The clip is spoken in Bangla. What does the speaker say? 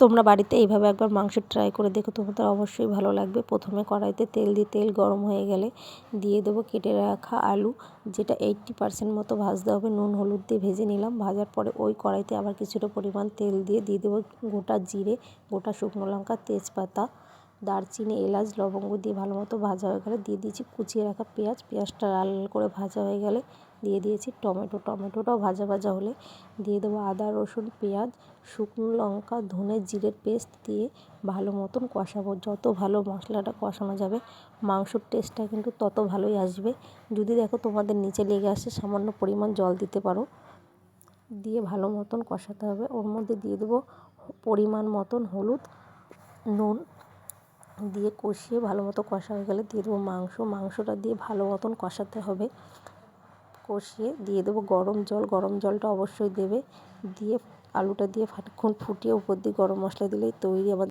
তোমরা বাড়িতে এইভাবে একবার মাংস ট্রাই করে দেখো, তোমাদের অবশ্যই ভালো লাগবে। প্রথমে কড়াইতে তেল দিয়ে, তেল গরম হয়ে গেলে দিয়ে দেবো কেটে রাখা আলু, যেটা এইটটি পার্সেন্ট মতো ভাজতে হবে। নুন, হলুদ দিয়ে ভেজে নিলাম। ভাজার পরে ওই কড়াইতে আবার কিছুটা পরিমাণ তেল দিয়ে দিয়ে দেবো গোটা জিরে, গোটা শুকনো লঙ্কা, তেজপাতা দারচিনি, এলাচ, লবঙ্গ দিয়ে ভালো মতো ভাজা হয়ে গেলে দিয়ে দিয়েছি কুচিয়ে রাখা পেঁয়াজ। পেঁয়াজটা লাল লাল করে ভাজা হয়ে গেলে দিয়ে দিয়েছি টমেটো। টমেটোটাও ভাজা ভাজা হলে দিয়ে দেবো আদা, রসুন, পেঁয়াজ, শুকনো লঙ্কা, ধনে জিরের পেস্ট দিয়ে ভালো মতন কষাবো। যত ভালো মশলাটা কষানো যাবে, মাংসর টেস্টটা কিন্তু তত ভালোই আসবে। যদি দেখো তোমাদের নিচে লেগে আসে সামান্য পরিমাণ জল দিতে পারো, দিয়ে ভালো মতন কষাতে হবে। ওর মধ্যে দিয়ে দেবো পরিমাণ মতন হলুদ, নুন দিয়ে কষিয়ে ভালো মতো কষা হয়ে গেলে দিয়ে দেবো মাংস। মাংসটা দিয়ে ভালো মতন কষাতে হবে। কষিয়ে দিয়ে দেবো গরম জল। গরম জলটা অবশ্যই দেবে। দিয়ে আলুটা দিয়ে ফাটক্ষণ ফুটিয়ে উপর দিয়ে গরম মশলা দিলেই তৈরি। আমাদের